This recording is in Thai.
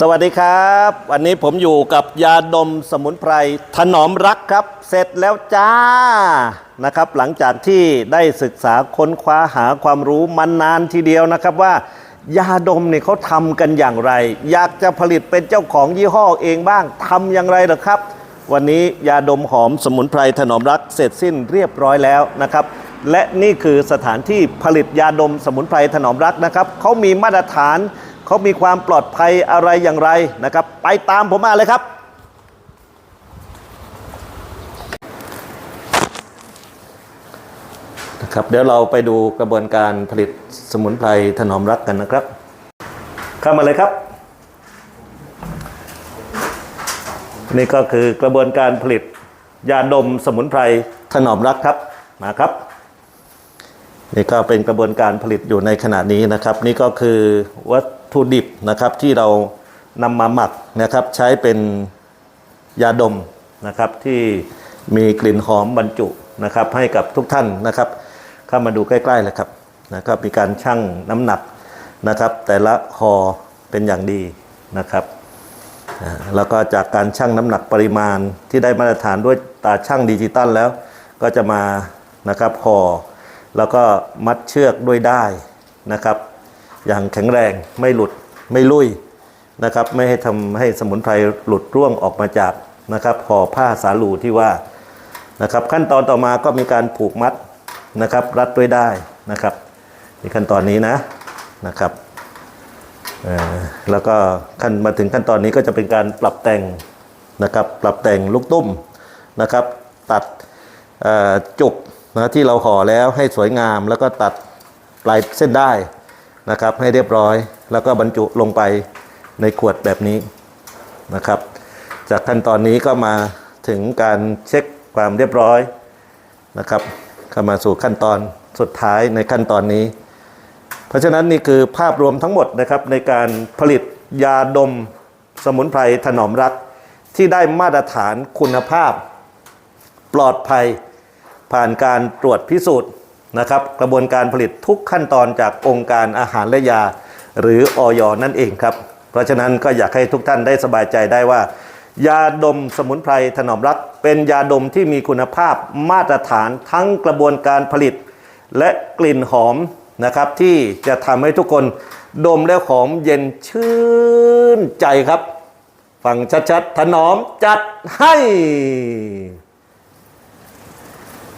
สวัสดีครับ วันนี้ผมอยู่กับยาดมสมุนไพรถนอมรักครับ เสร็จแล้วจ้านะครับ หลังจากที่ได้ศึกษาค้นคว้าหาความรู้มานานทีเดียวนะครับว่า ยาดมเนี่ยเขาทำกันอย่างไร อยากจะผลิตเป็นเจ้าของยี่ห้อเองบ้างทำอย่างไรหรอครับ วันนี้ยาดมหอมสมุนไพรถนอมรักเสร็จสิ้นเรียบร้อยแล้วนะครับ และนี่คือสถานที่ผลิตยาดมสมุนไพรถนอมรักนะครับเขามีมาตรฐาน เขามีความปลอดภัยอะไรอย่างไรนะครับ ไปตามผมมาเลยครับนะครับเดี๋ยวเราไปดูกระบวนการผลิตสมุนไพรถนอมรักกันนะครับ เข้ามาเลยครับ นี่ก็คือกระบวนการผลิตยาดมสมุนไพรถนอมรักครับมาครับ นี่ก็เป็นกระบวนการผลิตอยู่ในขณะนี้นะครับ นี่ก็คือวัต ถุดิบนะครับที่เรานำมาหมักนะครับใช้เป็นยาดมนะครับที่มีกลิ่นหอมบรรจุนะครับให้กับทุกท่านนะครับ เข้ามาดูใกล้ๆเลยครับนะครับมีการชั่งน้ำหนักนะครับ แต่ละคอเป็นอย่างดีนะครับแล้วก็จากการชั่งน้ำหนักปริมาณที่ได้มาตรฐานด้วยตาชั่งดิจิตัลแล้ว ก็จะมานะครับห่อแล้วก็มัดเชือกด้วยได้นะครับ อย่างแข็งแรงไม่หลุดไม่ลุยนะครับ ไม่ให้ทำให้สมุนไพรหลุดร่วงออกมาจากนะครับห่อผ้าสาลูที่ว่านะครับ ขั้นตอนต่อมาก็มีการผูกมัดนะครับ รัดด้วยได้นะครับในขั้นตอนนี้นะนะครับแล้วก็ขั้นมาถึงขั้นตอนนี้ก็จะเป็นการปรับแต่งนะครับ ปรับแต่งลูกตุ้มนะครับ ตัดจุกนะที่เราห่อแล้วให้สวยงาม แล้วก็ตัดปลายเส้นได้ นะครับให้เรียบร้อย แล้วก็บรรจุลงไปในขวดแบบนี้นะครับ จากขั้นตอนนี้ก็มาถึงการเช็คความเรียบร้อยนะครับเข้ามาสู่ขั้นตอนสุดท้ายในขั้นตอนนี้ เพราะฉะนั้นนี่คือภาพรวมทั้งหมดนะครับในการผลิตยาดมสมุนไพรถนอมรักที่ได้มาตรฐานคุณภาพ ปลอดภัย ผ่านการตรวจพิสูจน์ นะครับ กระบวนการผลิตทุกขั้นตอนจากองค์การอาหารและยา หรืออยนั่นเองครับ เพราะฉะนั้นก็อยากให้ทุกท่านได้สบายใจได้ว่า ยาดมสมุนไพรถนอมรัก เป็นยาดมที่มีคุณภาพมาตรฐานทั้งกระบวนการผลิต และกลิ่นหอมนะครับ ที่จะทำให้ทุกคนดมแล้วหอมเย็นชื่นใจครับ ฟังชัดๆถนอมจัดให้